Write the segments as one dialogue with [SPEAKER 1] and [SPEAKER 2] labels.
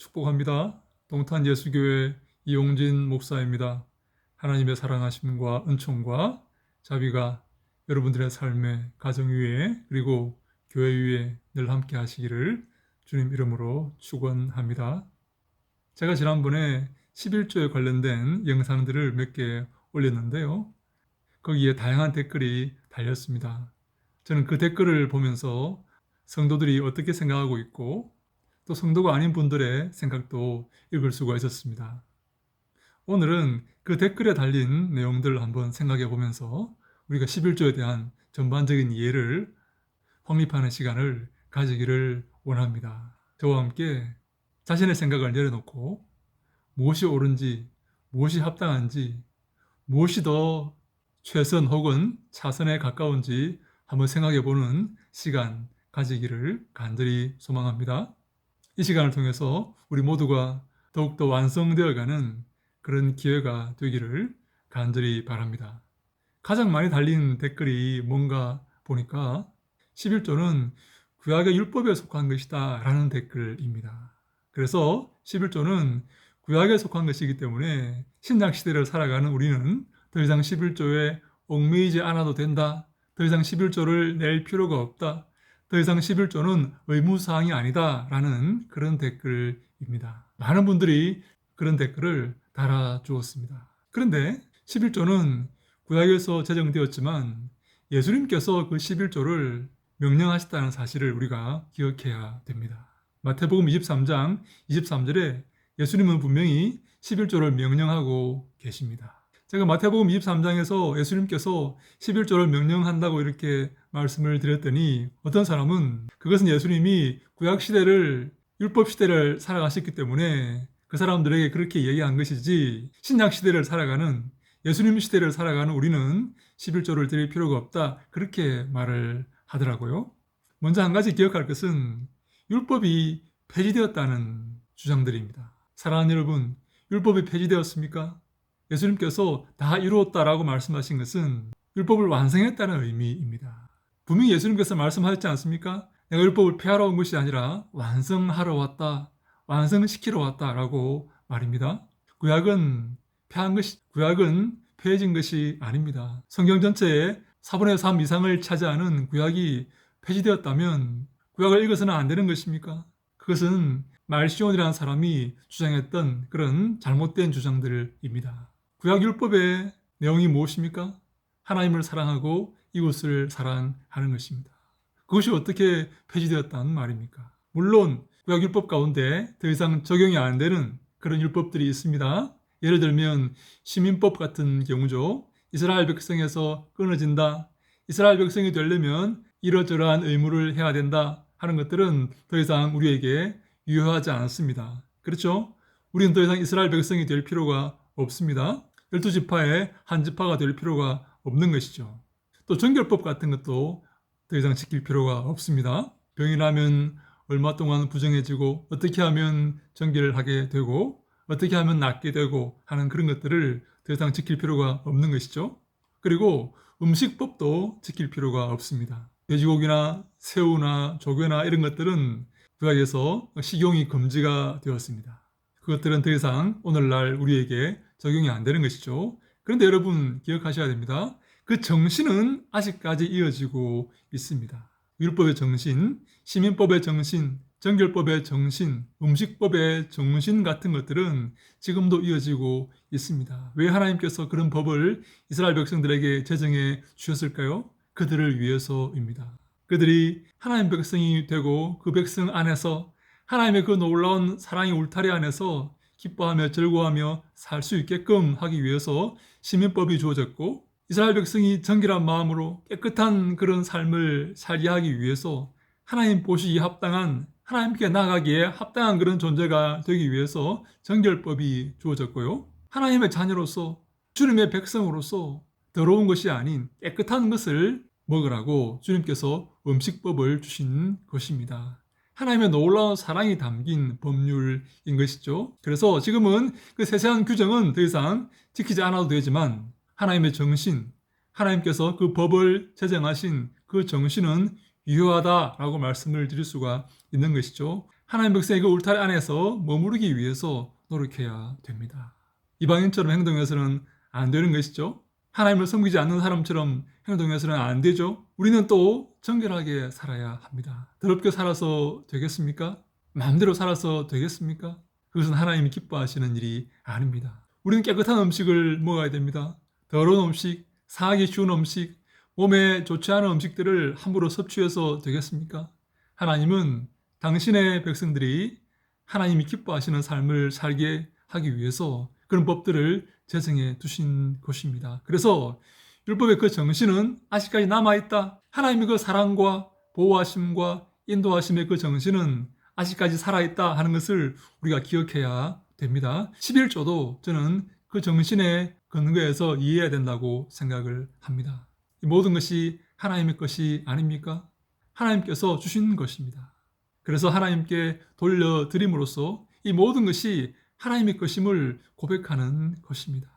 [SPEAKER 1] 축복합니다. 동탄 예수교회 이용진 목사입니다. 하나님의 사랑하심과 은총과 자비가 여러분들의 삶의 가정 위에 그리고 교회 위에 늘 함께 하시기를 주님 이름으로 축원합니다. 제가 지난번에 11조에 관련된 영상들을 몇 개 올렸는데요. 거기에 다양한 댓글이 달렸습니다. 저는 그 댓글을 보면서 성도들이 어떻게 생각하고 있고 또 성도가 아닌 분들의 생각도 읽을 수가 있었습니다. 오늘은 그 댓글에 달린 내용들을 한번 생각해 보면서 우리가 11조에 대한 전반적인 이해를 확립하는 시간을 가지기를 원합니다. 저와 함께 자신의 생각을 내려놓고 무엇이 옳은지, 무엇이 합당한지, 무엇이 더 최선 혹은 차선에 가까운지 한번 생각해 보는 시간 가지기를 간절히 소망합니다. 이 시간을 통해서 우리 모두가 더욱더 완성되어가는 그런 기회가 되기를 간절히 바랍니다. 가장 많이 달린 댓글이 뭔가 보니까 11조는 구약의 율법에 속한 것이다 라는 댓글입니다. 그래서 11조는 구약에 속한 것이기 때문에 신약 시대를 살아가는 우리는 더 이상 11조에 얽매이지 않아도 된다. 더 이상 11조를 낼 필요가 없다. 더 이상 11조는 의무사항이 아니다. 라는 그런 댓글입니다. 많은 분들이 그런 댓글을 달아주었습니다. 그런데 11조는 구약에서 제정되었지만 예수님께서 그 11조를 명령하셨다는 사실을 우리가 기억해야 됩니다. 마태복음 23장 23절에 예수님은 분명히 11조를 명령하고 계십니다. 제가 마태복음 23장에서 예수님께서 11조를 명령한다고 이렇게 말씀을 드렸더니 어떤 사람은 그것은 예수님이 구약 시대를 율법 시대를 살아가셨기 때문에 그 사람들에게 그렇게 얘기한 것이지 신약 시대를 살아가는 예수님 시대를 살아가는 우리는 11조를 드릴 필요가 없다 그렇게 말을 하더라고요. 먼저 한 가지 기억할 것은 율법이 폐지되었다는 주장들입니다. 사랑하는 여러분, 율법이 폐지되었습니까? 예수님께서 다 이루었다라고 말씀하신 것은 율법을 완성했다는 의미입니다. 분명히 예수님께서 말씀하셨지 않습니까? 내가 율법을 폐하러 온 것이 아니라 완성하러 왔다, 완성시키러 왔다라고 말입니다. 구약은 폐한 것이, 구약은 폐해진 것이 아닙니다. 성경 전체에 4분의 3 이상을 차지하는 구약이 폐지되었다면 구약을 읽어서는 안 되는 것입니까? 그것은 말시온이라는 사람이 주장했던 그런 잘못된 주장들입니다. 구약 율법의 내용이 무엇입니까? 하나님을 사랑하고 이웃을 사랑하는 것입니다. 그것이 어떻게 폐지되었다는 말입니까? 물론 구약 율법 가운데 더 이상 적용이 안 되는 그런 율법들이 있습니다. 예를 들면 시민법 같은 경우죠. 이스라엘 백성에서 끊어진다. 이스라엘 백성이 되려면 이러저러한 의무를 해야 된다 하는 것들은 더 이상 우리에게 유효하지 않습니다. 그렇죠? 우리는 더 이상 이스라엘 백성이 될 필요가 없습니다. 열두 지파의 한 지파가 될 필요가 없는 것이죠. 또 정결법 같은 것도 더 이상 지킬 필요가 없습니다. 병이 나면 얼마 동안 부정해지고 어떻게 하면 정결을 하게 되고 어떻게 하면 낫게 되고 하는 그런 것들을 더 이상 지킬 필요가 없는 것이죠. 그리고 음식법도 지킬 필요가 없습니다. 돼지고기나 새우나 조개나 이런 것들은 구약에서 식용이 금지가 되었습니다. 그것들은 더 이상 오늘날 우리에게 적용이 안 되는 것이죠. 그런데 여러분 기억하셔야 됩니다. 그 정신은 아직까지 이어지고 있습니다. 율법의 정신, 시민법의 정신, 정결법의 정신, 음식법의 정신 같은 것들은 지금도 이어지고 있습니다. 왜 하나님께서 그런 법을 이스라엘 백성들에게 제정해 주셨을까요? 그들을 위해서입니다. 그들이 하나님 백성이 되고 그 백성 안에서 하나님의 그 놀라운 사랑의 울타리 안에서 기뻐하며 즐거워하며 살 수 있게끔 하기 위해서 시민법이 주어졌고 이스라엘 백성이 정결한 마음으로 깨끗한 그런 삶을 살게 하기 위해서 하나님 보시기에 합당한 하나님께 나가기에 합당한 그런 존재가 되기 위해서 정결법이 주어졌고요. 하나님의 자녀로서 주님의 백성으로서 더러운 것이 아닌 깨끗한 것을 먹으라고 주님께서 음식법을 주신 것입니다. 하나님의 놀라운 사랑이 담긴 법률인 것이죠. 그래서 지금은 그 세세한 규정은 더 이상 지키지 않아도 되지만 하나님의 정신, 하나님께서 그 법을 제정하신 그 정신은 유효하다라고 말씀을 드릴 수가 있는 것이죠. 하나님 백성의 그 울타리 안에서 머무르기 위해서 노력해야 됩니다. 이방인처럼 행동해서는 안 되는 것이죠. 하나님을 섬기지 않는 사람처럼 행동해서는 안 되죠. 우리는 또 정결하게 살아야 합니다. 더럽게 살아서 되겠습니까? 마음대로 살아서 되겠습니까? 그것은 하나님이 기뻐하시는 일이 아닙니다. 우리는 깨끗한 음식을 먹어야 됩니다. 더러운 음식, 상하기 쉬운 음식, 몸에 좋지 않은 음식들을 함부로 섭취해서 되겠습니까? 하나님은 당신의 백성들이 하나님이 기뻐하시는 삶을 살게 하기 위해서 그런 법들을 제정해 두신 것입니다. 그래서 율법의 그 정신은 아직까지 남아있다. 하나님의 그 사랑과 보호하심과 인도하심의 그 정신은 아직까지 살아있다 하는 것을 우리가 기억해야 됩니다. 11조도 저는 그 정신에 근거해서 이해해야 된다고 생각을 합니다. 이 모든 것이 하나님의 것이 아닙니까? 하나님께서 주신 것입니다. 그래서 하나님께 돌려드림으로써 이 모든 것이 하나님의 것임을 고백하는 것입니다.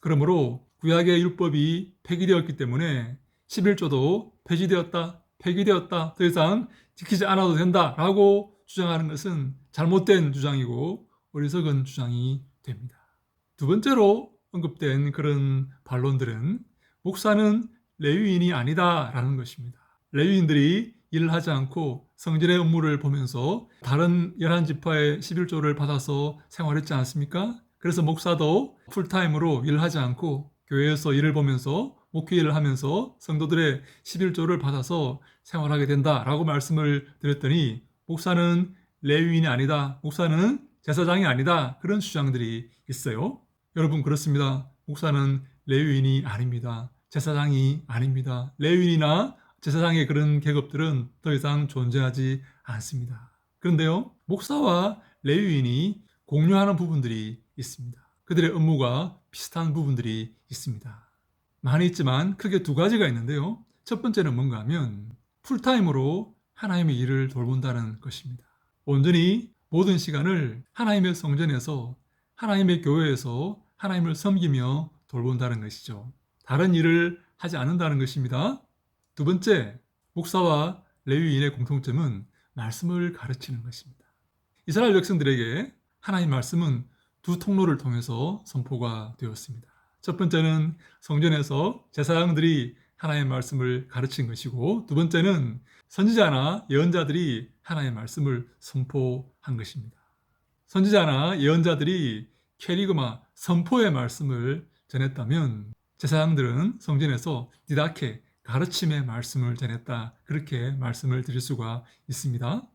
[SPEAKER 1] 그러므로 구약의 율법이 폐기되었기 때문에 11조도 폐지되었다, 폐기되었다, 더 이상 지키지 않아도 된다라고 주장하는 것은 잘못된 주장이고 어리석은 주장이 됩니다. 두 번째로 언급된 그런 반론들은 목사는 레위인이 아니다라는 것입니다. 레위인들이 일을 하지 않고 성전의 업무를 보면서 다른 11지파의 11조를 받아서 생활했지 않습니까? 그래서 목사도 풀타임으로 일을 하지 않고 교회에서 일을 보면서 목회 일을 하면서 성도들의 11조를 받아서 생활하게 된다라고 말씀을 드렸더니 목사는 레위인이 아니다. 목사는 제사장이 아니다. 그런 주장들이 있어요. 여러분 그렇습니다. 목사는 레위인이 아닙니다. 제사장이 아닙니다. 레위인이나 제사장의 그런 계급들은 더 이상 존재하지 않습니다. 그런데요, 목사와 레위인이 공유하는 부분들이 있습니다. 그들의 업무가 비슷한 부분들이 있습니다. 많이 있지만 크게 두 가지가 있는데요. 첫 번째는 뭔가 하면 풀타임으로 하나님의 일을 돌본다는 것입니다. 온전히 모든 시간을 하나님의 성전에서 하나님의 교회에서 하나님을 섬기며 돌본다는 것이죠. 다른 일을 하지 않는다는 것입니다. 두 번째, 목사와 레위인의 공통점은 말씀을 가르치는 것입니다. 이스라엘 백성들에게 하나님 말씀은 두 통로를 통해서 선포가 되었습니다. 첫 번째는 성전에서 제사장들이 하나님의 말씀을 가르친 것이고 두 번째는 선지자나 예언자들이 하나님의 말씀을 선포한 것입니다. 선지자나 예언자들이 캐리그마 선포의 말씀을 전했다면 제사장들은 성전에서 디다케 가르침의 말씀을 전했다. 그렇게 말씀을 드릴 수가 있습니다.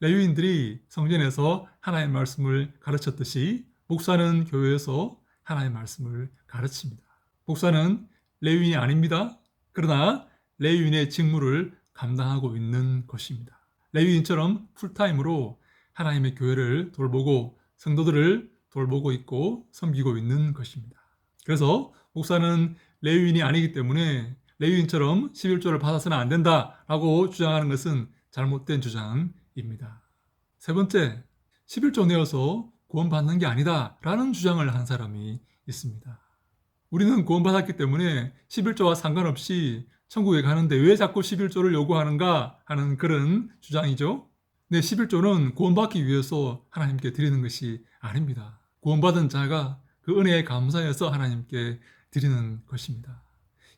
[SPEAKER 1] 레위인들이 성전에서 하나님의 말씀을 가르쳤듯이 목사는 교회에서 하나님의 말씀을 가르칩니다. 목사는 레위인이 아닙니다. 그러나 레위인의 직무를 감당하고 있는 것입니다. 레위인처럼 풀타임으로 하나님의 교회를 돌보고 성도들을 돌보고 있고 섬기고 있는 것입니다. 그래서 목사는 레위인이 아니기 때문에 레위인처럼 11조를 받아서는 안 된다라고 주장하는 것은 잘못된 주장입니다. 세 번째, 11조 내어서 구원받는 게 아니다라는 주장을 한 사람이 있습니다. 우리는 구원받았기 때문에 11조와 상관없이 천국에 가는데 왜 자꾸 11조를 요구하는가 하는 그런 주장이죠. 네, 11조는 구원받기 위해서 하나님께 드리는 것이 아닙니다. 구원받은 자가 그 은혜에 감사해서 하나님께 드리는 것입니다.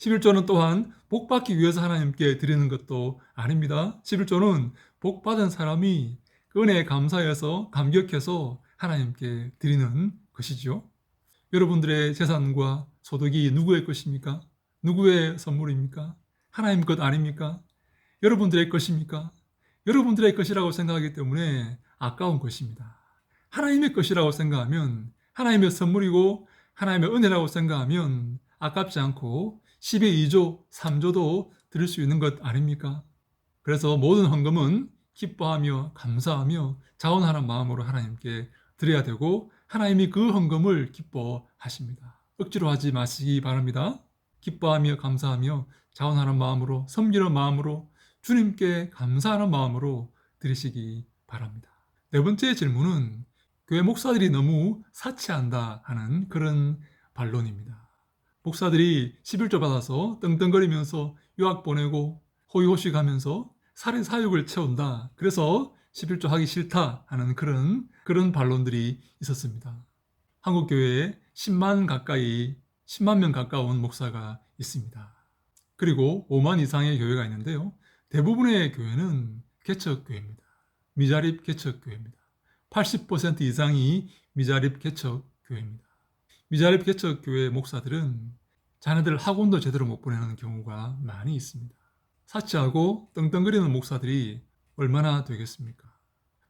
[SPEAKER 1] 11조는 또한 복 받기 위해서 하나님께 드리는 것도 아닙니다. 11조는 복 받은 사람이 그 은혜에 감사해서 감격해서 하나님께 드리는 것이죠. 여러분들의 재산과 소득이 누구의 것입니까? 누구의 선물입니까? 하나님 것 아닙니까? 여러분들의 것입니까? 여러분들의 것이라고 생각하기 때문에 아까운 것입니다. 하나님의 것이라고 생각하면 하나님의 선물이고 하나님의 은혜라고 생각하면 아깝지 않고 10의 2조, 3조도 드릴 수 있는 것 아닙니까? 그래서 모든 헌금은 기뻐하며 감사하며 자원하는 마음으로 하나님께 드려야 되고 하나님이 그 헌금을 기뻐하십니다. 억지로 하지 마시기 바랍니다. 기뻐하며 감사하며 자원하는 마음으로 섬기는 마음으로 주님께 감사하는 마음으로 드리시기 바랍니다. 네 번째 질문은 교회 목사들이 너무 사치한다 하는 그런 반론입니다. 목사들이 11조 받아서 떵떵거리면서 유학 보내고 호의호식 하면서 살인 사육을 채운다. 그래서 11조 하기 싫다 하는 그런 그런 반론들이 있었습니다. 한국 교회에 10만 가까이 10만 명 가까운 목사가 있습니다. 그리고 5만 이상의 교회가 있는데요. 대부분의 교회는 개척 교회입니다. 미자립 개척 교회입니다. 80% 이상이 미자립 개척 교회입니다. 미자립 개척 교회 목사들은 자녀들 학원도 제대로 못 보내는 경우가 많이 있습니다. 사치하고 떵떵거리는 목사들이 얼마나 되겠습니까?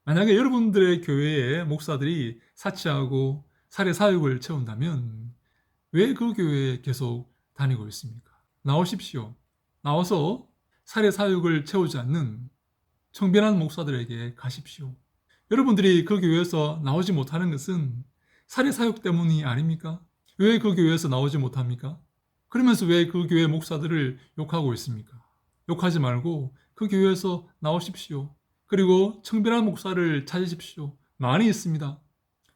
[SPEAKER 1] 만약에 여러분들의 교회에 목사들이 사치하고 살해 사육을 채운다면 왜 그 교회에 계속 다니고 있습니까? 나오십시오. 나와서 살해 사육을 채우지 않는 청변한 목사들에게 가십시오. 여러분들이 그 교회에서 나오지 못하는 것은 살해 사육 때문이 아닙니까? 왜 그 교회에서 나오지 못합니까? 그러면서 왜 그 교회 목사들을 욕하고 있습니까? 욕하지 말고 그 교회에서 나오십시오. 그리고 청변한 목사를 찾으십시오. 많이 있습니다.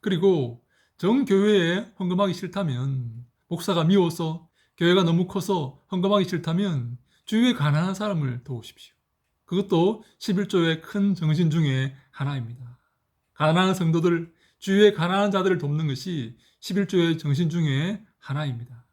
[SPEAKER 1] 그리고 정 교회에 헌금하기 싫다면 목사가 미워서 교회가 너무 커서 헌금하기 싫다면 주위에 가난한 사람을 도우십시오. 그것도 11조의 큰 정신 중에 하나입니다. 가난한 성도들, 주위에 가난한 자들을 돕는 것이 11조의 정신 중에 하나입니다.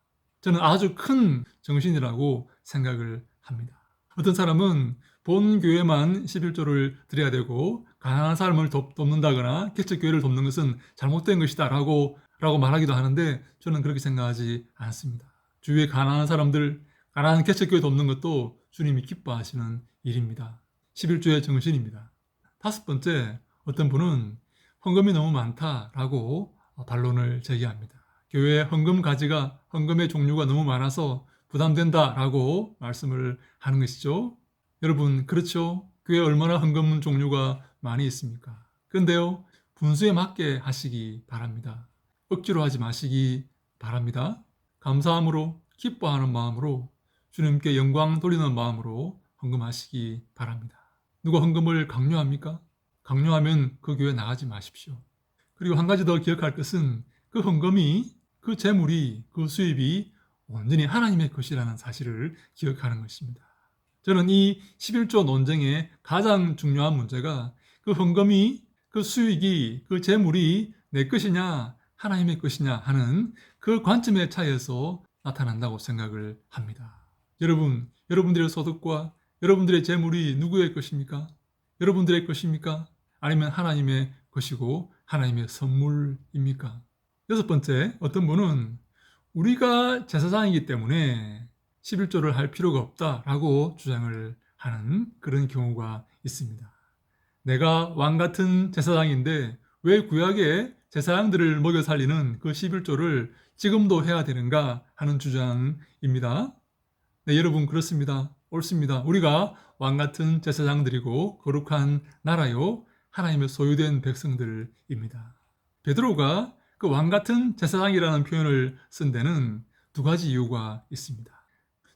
[SPEAKER 1] 저는 아주 큰 정신이라고 생각을 합니다. 어떤 사람은 본 교회만 11조를 드려야 되고 가난한 사람을 돕, 돕는다거나 개척교회를 돕는 것은 잘못된 것이다 라고, 라고 말하기도 하는데 저는 그렇게 생각하지 않습니다. 주위에 가난한 사람들, 가난한 개척교회 돕는 것도 주님이 기뻐하시는 일입니다. 11조의 정신입니다. 다섯 번째, 어떤 분은 헌금이 너무 많다라고 반론을 제기합니다. 교회 헌금 가지가 헌금의 종류가 너무 많아서 부담된다라고 말씀을 하는 것이죠. 여러분, 그렇죠? 교회 얼마나 헌금 종류가 많이 있습니까? 그런데요, 분수에 맞게 하시기 바랍니다. 억지로 하지 마시기 바랍니다. 감사함으로, 기뻐하는 마음으로, 주님께 영광 돌리는 마음으로 헌금하시기 바랍니다. 누가 헌금을 강요합니까? 강요하면 그 교회 나가지 마십시오. 그리고 한 가지 더 기억할 것은 그 헌금이, 그 재물이, 그 수입이 온전히 하나님의 것이라는 사실을 기억하는 것입니다. 저는 이 11조 논쟁의 가장 중요한 문제가 그 헌금이, 그 수익이, 그 재물이 내 것이냐, 하나님의 것이냐 하는 그 관점의 차이에서 나타난다고 생각을 합니다. 여러분, 여러분들의 소득과 여러분들의 재물이 누구의 것입니까? 여러분들의 것입니까? 아니면 하나님의 것이고 하나님의 선물입니까? 여섯 번째, 어떤 분은 우리가 제사장이기 때문에 11조를 할 필요가 없다라고 주장을 하는 그런 경우가 있습니다. 내가 왕 같은 제사장인데 왜 구약에 제사장들을 먹여 살리는 그 11조를 지금도 해야 되는가 하는 주장입니다. 네, 여러분 그렇습니다. 옳습니다. 우리가 왕 같은 제사장들이고 거룩한 나라요 하나님의 소유된 백성들입니다. 베드로가 그 왕 같은 제사장이라는 표현을 쓴 데는 두 가지 이유가 있습니다.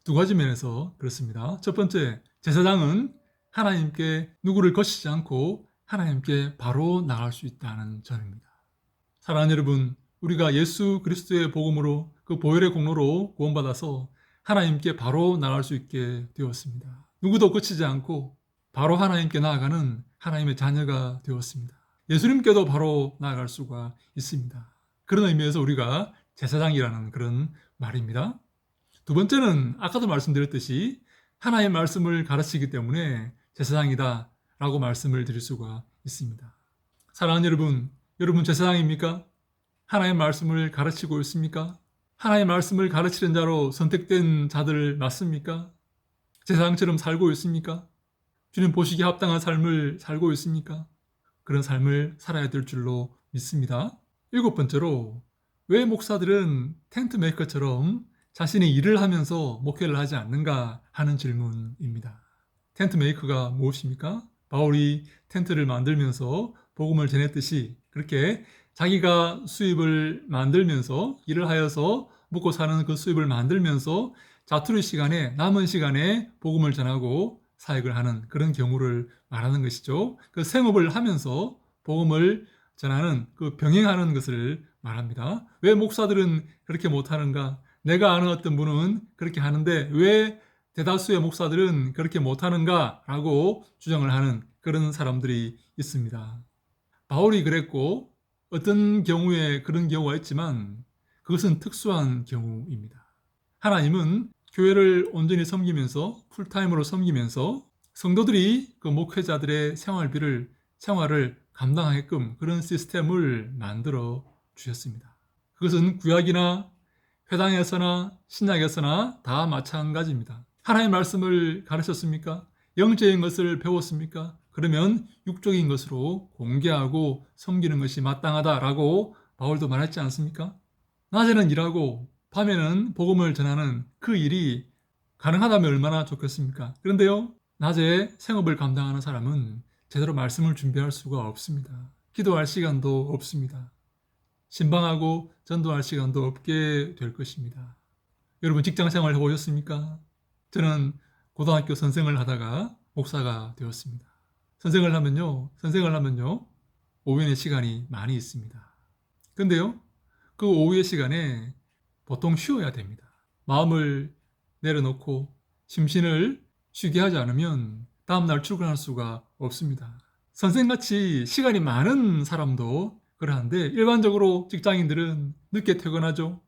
[SPEAKER 1] 두 가지 면에서 그렇습니다. 첫 번째, 제사장은 하나님께 누구를 거치지 않고 하나님께 바로 나갈 수 있다는 점입니다. 사랑하는 여러분, 우리가 예수 그리스도의 복음으로 그 보혈의 공로로 구원받아서 하나님께 바로 나갈 수 있게 되었습니다. 누구도 거치지 않고 바로 하나님께 나아가는 하나님의 자녀가 되었습니다. 예수님께도 바로 나아갈 수가 있습니다. 그런 의미에서 우리가 제사장이라는 그런 말입니다. 두 번째는 아까도 말씀드렸듯이 하나의 말씀을 가르치기 때문에 제사장이다 라고 말씀을 드릴 수가 있습니다. 사랑하는 여러분, 여러분 제사장입니까? 하나의 말씀을 가르치고 있습니까? 하나의 말씀을 가르치는 자로 선택된 자들 맞습니까? 제사장처럼 살고 있습니까? 주님 보시기에 합당한 삶을 살고 있습니까? 그런 삶을 살아야 될 줄로 믿습니다. 일곱 번째로 왜 목사들은 텐트 메이커처럼 자신이 일을 하면서 목회를 하지 않는가 하는 질문입니다. 텐트 메이커가 무엇입니까? 바울이 텐트를 만들면서 복음을 전했듯이 그렇게 자기가 수입을 만들면서 일을 하여서 먹고 사는 그 수입을 만들면서 자투리 시간에 남은 시간에 복음을 전하고 사역을 하는 그런 경우를 말하는 것이죠. 그 생업을 하면서 복음을 전하는 그 병행하는 것을 말합니다. 왜 목사들은 그렇게 못하는가? 내가 아는 어떤 분은 그렇게 하는데 왜 대다수의 목사들은 그렇게 못하는가라고 주장을 하는 그런 사람들이 있습니다. 바울이 그랬고 어떤 경우에 그런 경우가 있지만 그것은 특수한 경우입니다. 하나님은 교회를 온전히 섬기면서 풀타임으로 섬기면서 성도들이 그 목회자들의 생활비를 생활을 감당하게끔 그런 시스템을 만들어 주셨습니다. 그것은 구약이나 회당에서나 신약에서나 다 마찬가지입니다. 하나님의 말씀을 가르쳤습니까? 영적인 것을 배웠습니까? 그러면 육적인 것으로 공개하고 섬기는 것이 마땅하다라고 바울도 말했지 않습니까? 낮에는 일하고 밤에는 복음을 전하는 그 일이 가능하다면 얼마나 좋겠습니까? 그런데요, 낮에 생업을 감당하는 사람은 제대로 말씀을 준비할 수가 없습니다. 기도할 시간도 없습니다. 신방하고 전도할 시간도 없게 될 것입니다. 여러분 직장 생활 해보셨습니까? 저는 고등학교 선생을 하다가 목사가 되었습니다. 선생을 하면요, 선생을 하면요, 오후의 시간이 많이 있습니다. 근데요, 그 오후의 시간에 보통 쉬어야 됩니다. 마음을 내려놓고 심신을 쉬게 하지 않으면 다음날 출근할 수가 없습니다. 선생같이 시간이 많은 사람도 그러한데 일반적으로 직장인들은 늦게 퇴근하죠.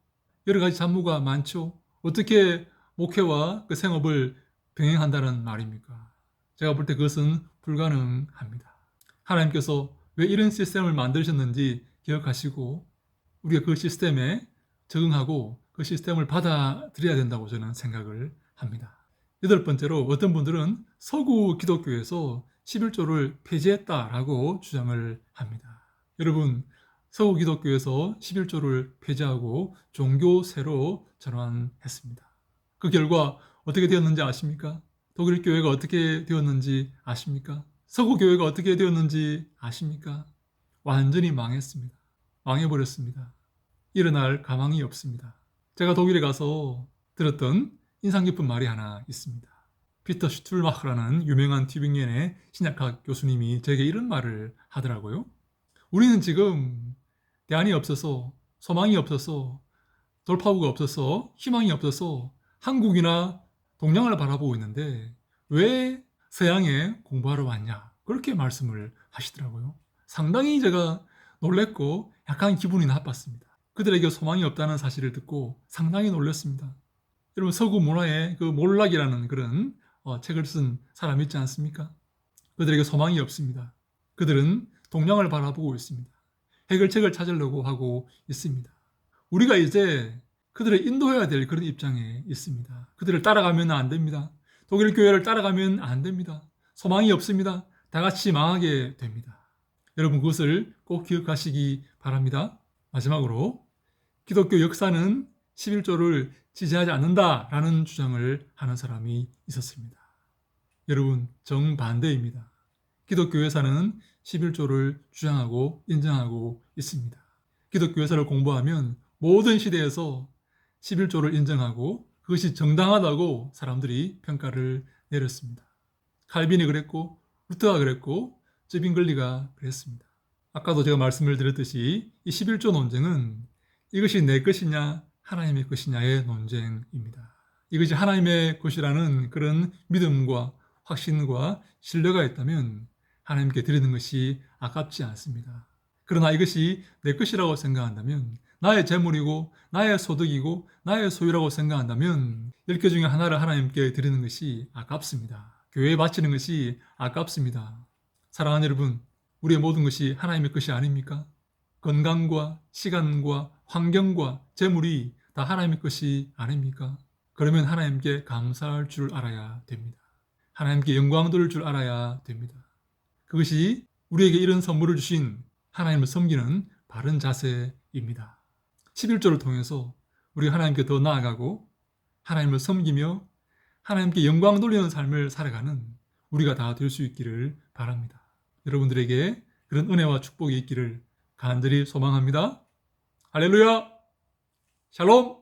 [SPEAKER 1] 여러 가지 잡무가 많죠. 어떻게 목회와 그 생업을 병행한다는 말입니까? 제가 볼 때 그것은 불가능합니다. 하나님께서 왜 이런 시스템을 만드셨는지 기억하시고 우리가 그 시스템에 적응하고 그 시스템을 받아들여야 된다고 저는 생각을 합니다. 여덟 번째로 어떤 분들은 서구 기독교에서 11조를 폐지했다라고 주장을 합니다. 여러분, 서구 기독교에서 11조를 폐지하고 종교세로 전환했습니다. 그 결과 어떻게 되었는지 아십니까? 독일 교회가 어떻게 되었는지 아십니까? 서구 교회가 어떻게 되었는지 아십니까? 완전히 망했습니다. 망해버렸습니다. 일어날 가망이 없습니다. 제가 독일에 가서 들었던 인상 깊은 말이 하나 있습니다. 피터 슈툴마흐라는 유명한 튜빙겐의 신약학 교수님이 제게 이런 말을 하더라고요. 우리는 지금 대안이 없어서 소망이 없어서 돌파구가 없어서 희망이 없어서 한국이나 동양을 바라보고 있는데 왜 서양에 공부하러 왔냐 그렇게 말씀을 하시더라고요. 상당히 제가 놀랬고 약간 기분이 나빴습니다. 그들에게 소망이 없다는 사실을 듣고 상당히 놀랐습니다. 여러분 서구 문화의 그 몰락이라는 그런 어, 책을 쓴 사람 있지 않습니까? 그들에게 소망이 없습니다. 그들은 동양을 바라보고 있습니다. 해결책을 찾으려고 하고 있습니다. 우리가 이제 그들을 인도해야 될 그런 입장에 있습니다. 그들을 따라가면 안 됩니다. 독일 교회를 따라가면 안 됩니다. 소망이 없습니다. 다 같이 망하게 됩니다. 여러분 그것을 꼭 기억하시기 바랍니다. 마지막으로 기독교 역사는 11조를 지지하지 않는다라는 주장을 하는 사람이 있었습니다. 여러분 정반대입니다. 기독교 회사는 11조를 주장하고 인정하고 있습니다. 기독교 회사를 공부하면 모든 시대에서 11조를 인정하고 그것이 정당하다고 사람들이 평가를 내렸습니다. 칼빈이 그랬고 루터가 그랬고 쯔빙글리가 그랬습니다. 아까도 제가 말씀을 드렸듯이 이 11조 논쟁은 이것이 내 것이냐 하나님의 것이냐의 논쟁입니다. 이것이 하나님의 것이라는 그런 믿음과 확신과 신뢰가 있다면 하나님께 드리는 것이 아깝지 않습니다. 그러나 이것이 내 것이라고 생각한다면 나의 재물이고 나의 소득이고 나의 소유라고 생각한다면 10개 중에 하나를 하나님께 드리는 것이 아깝습니다. 교회에 바치는 것이 아깝습니다. 사랑하는 여러분, 우리의 모든 것이 하나님의 것이 아닙니까? 건강과 시간과 환경과 재물이 다 하나님의 것이 아닙니까? 그러면 하나님께 감사할 줄 알아야 됩니다. 하나님께 영광 돌릴 줄 알아야 됩니다. 그것이 우리에게 이런 선물을 주신 하나님을 섬기는 바른 자세입니다. 11조를 통해서 우리 하나님께 더 나아가고 하나님을 섬기며 하나님께 영광 돌리는 삶을 살아가는 우리가 다 될 수 있기를 바랍니다. 여러분들에게 그런 은혜와 축복이 있기를 간절히 소망합니다. 할렐루야! 샬롬!